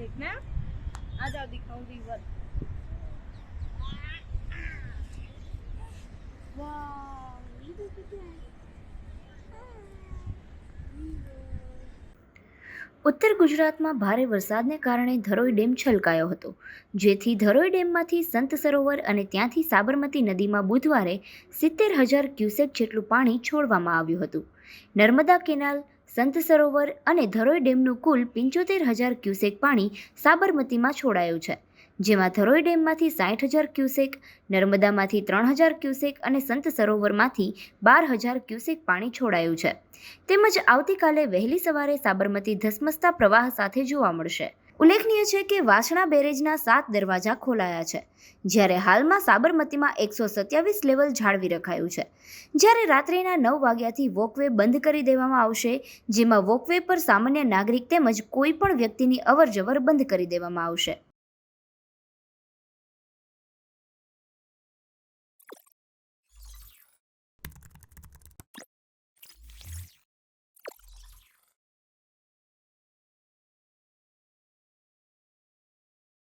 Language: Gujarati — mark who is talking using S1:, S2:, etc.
S1: देखना आ जाओ दिखाऊं रिवर वाह ये तो कितना है
S2: ઉત્તર ગુજરાતમાં ભારે વરસાદને કારણે ધરોઈ ડેમ છલકાયો હતો જેથી ધરોઈ ડેમમાંથી સંત સરોવર અને ત્યાંથી સાબરમતી નદીમાં બુધવારે સિત્તેર હજાર ક્યુસેક જેટલું પાણી છોડવામાં આવ્યું હતું નર્મદા કેનાલ સંત સરોવર અને ધરોઈ ડેમનું કુલ પંચોતેર હજાર ક્યુસેક પાણી સાબરમતીમાં છોડાયું છે. જેમાં ધરોઈ ડેમમાંથી સાઠ હજાર ક્યુસેક, નર્મદામાંથી ત્રણ હજાર ક્યુસેક અને સંત સરોવરમાંથી બાર હજાર ક્યુસેક પાણી છોડાયું છે. તેમજ આવતીકાલે વહેલી સવારે સાબરમતી ધસમસતા પ્રવાહ સાથે જોવા મળશે. ઉલ્લેખનીય છે કે વાસણા બેરેજના સાત દરવાજા ખોલાયા છે, જ્યારે હાલમાં સાબરમતીમાં એકસો સત્યાવીસ લેવલ જાળવી રખાયું છે. જ્યારે રાત્રિના નવ વાગ્યાથી વોકવે બંધ કરી દેવામાં આવશે, જેમાં વોકવે પર સામાન્ય નાગરિક તેમજ કોઈ પણ વ્યક્તિની અવરજવર બંધ કરી દેવામાં આવશે.